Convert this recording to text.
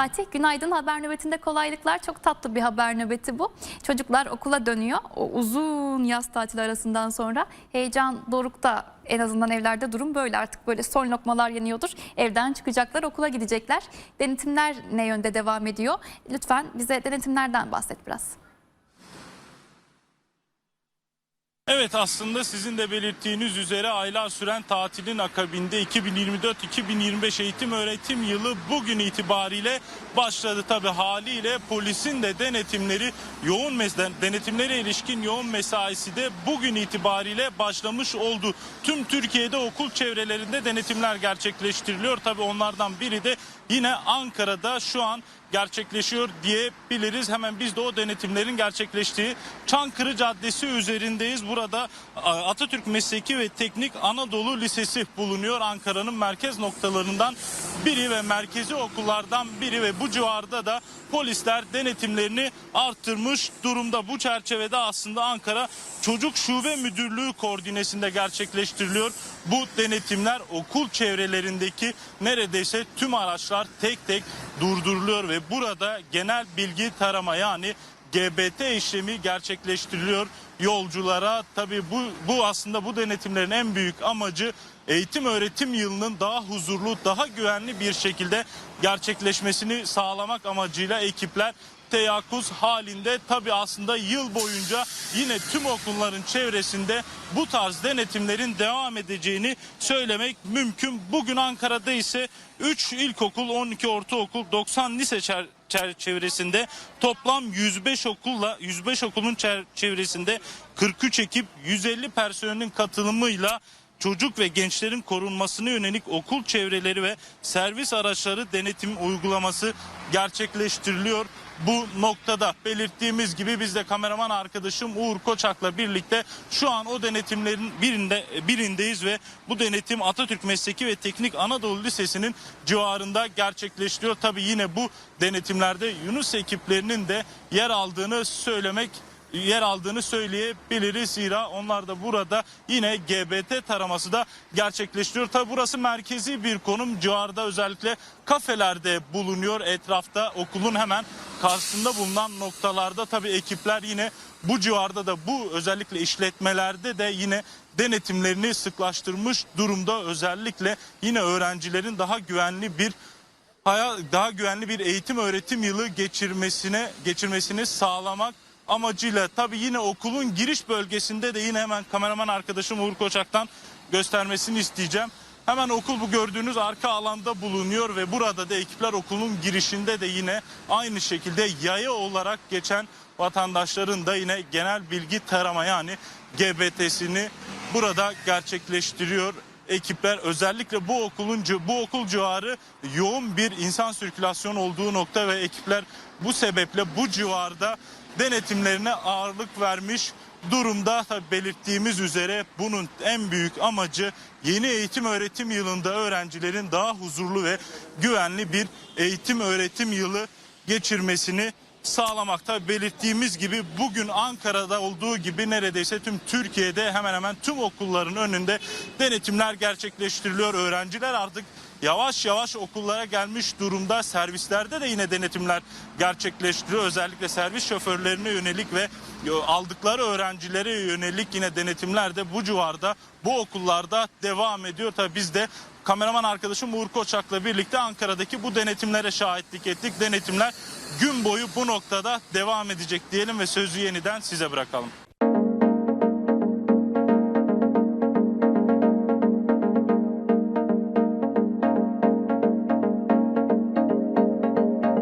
Fatih günaydın haber nöbetinde kolaylıklar. Çok tatlı bir haber nöbeti bu. Çocuklar okula dönüyor. O uzun yaz tatili arasından sonra heyecan dorukta en azından evlerde durum böyle artık böyle son lokmalar yeniyordur. Evden çıkacaklar okula gidecekler. Denetimler ne yönde devam ediyor? Lütfen bize denetimlerden bahset biraz. Evet aslında sizin de belirttiğiniz üzere aylar süren tatilin akabinde 2024-2025 eğitim öğretim yılı bugün itibariyle başladı. Tabi haliyle polisin de denetimleri yoğun mes- denetimlere ilişkin yoğun mesaisi de bugün itibariyle başlamış oldu. Tüm Türkiye'de okul çevrelerinde denetimler gerçekleştiriliyor. Tabi onlardan biri de yine Ankara'da şu an gerçekleşiyor diyebiliriz. Hemen biz de o denetimlerin gerçekleştiği Çankırı Caddesi üzerindeyiz. Burada Atatürk Mesleki ve Teknik Anadolu Lisesi bulunuyor. Ankara'nın merkez noktalarından biri ve merkezi okullardan biri ve bu civarda da polisler denetimlerini arttırmış durumda. Bu çerçevede aslında Ankara Çocuk Şube Müdürlüğü koordinesinde gerçekleştiriliyor. Bu denetimler okul çevrelerindeki neredeyse tüm araçlar tek tek durduruluyor ve burada genel bilgi tarama yani GBT işlemi gerçekleştiriliyor yolculara. Tabii bu, bu aslında bu denetimlerin en büyük amacı eğitim öğretim yılının daha huzurlu, daha güvenli bir şekilde gerçekleşmesini sağlamak amacıyla ekipler teyakkuz halinde tabi aslında yıl boyunca yine tüm okulların çevresinde bu tarz denetimlerin devam edeceğini söylemek mümkün. Bugün Ankara'da ise 3 ilkokul, 12 ortaokul, 90 lise çer- çerçevesinde toplam 105 okulla 105 okulun çer- çevresinde 43 ekip 150 personelin katılımıyla çocuk ve gençlerin korunmasına yönelik okul çevreleri ve servis araçları denetim uygulaması gerçekleştiriliyor. Bu noktada belirttiğimiz gibi biz de kameraman arkadaşım Uğur Koçak'la birlikte şu an o denetimlerin birinde birindeyiz ve bu denetim Atatürk Mesleki ve Teknik Anadolu Lisesi'nin civarında gerçekleştiriyor. Tabii yine bu denetimlerde Yunus ekiplerinin de yer aldığını söylemek yer aldığını söyleyebiliriz. Zira onlar da burada yine GBT taraması da gerçekleştiriyor. Tabi burası merkezi bir konum. Civarda özellikle kafelerde bulunuyor. Etrafta okulun hemen karşısında bulunan noktalarda tabi ekipler yine bu civarda da bu özellikle işletmelerde de yine denetimlerini sıklaştırmış durumda. Özellikle yine öğrencilerin daha güvenli bir daha güvenli bir eğitim öğretim yılı geçirmesine geçirmesini sağlamak amacıyla tabi yine okulun giriş bölgesinde de yine hemen kameraman arkadaşım Uğur Koçak'tan göstermesini isteyeceğim. Hemen okul bu gördüğünüz arka alanda bulunuyor ve burada da ekipler okulun girişinde de yine aynı şekilde yaya olarak geçen vatandaşların da yine genel bilgi tarama yani GBT'sini burada gerçekleştiriyor ekipler. Özellikle bu okulun bu okul civarı yoğun bir insan sirkülasyon olduğu nokta ve ekipler bu sebeple bu civarda denetimlerine ağırlık vermiş durumda. Tabii belirttiğimiz üzere bunun en büyük amacı yeni eğitim öğretim yılında öğrencilerin daha huzurlu ve güvenli bir eğitim öğretim yılı geçirmesini sağlamak. Tabii belirttiğimiz gibi bugün Ankara'da olduğu gibi neredeyse tüm Türkiye'de hemen hemen tüm okulların önünde denetimler gerçekleştiriliyor. Öğrenciler artık yavaş yavaş okullara gelmiş durumda. Servislerde de yine denetimler gerçekleştiriyor. Özellikle servis şoförlerine yönelik ve aldıkları öğrencilere yönelik yine denetimler de bu civarda bu okullarda devam ediyor. Tabii biz de kameraman arkadaşım Uğur Koçak'la birlikte Ankara'daki bu denetimlere şahitlik ettik. Denetimler gün boyu bu noktada devam edecek diyelim ve sözü yeniden size bırakalım.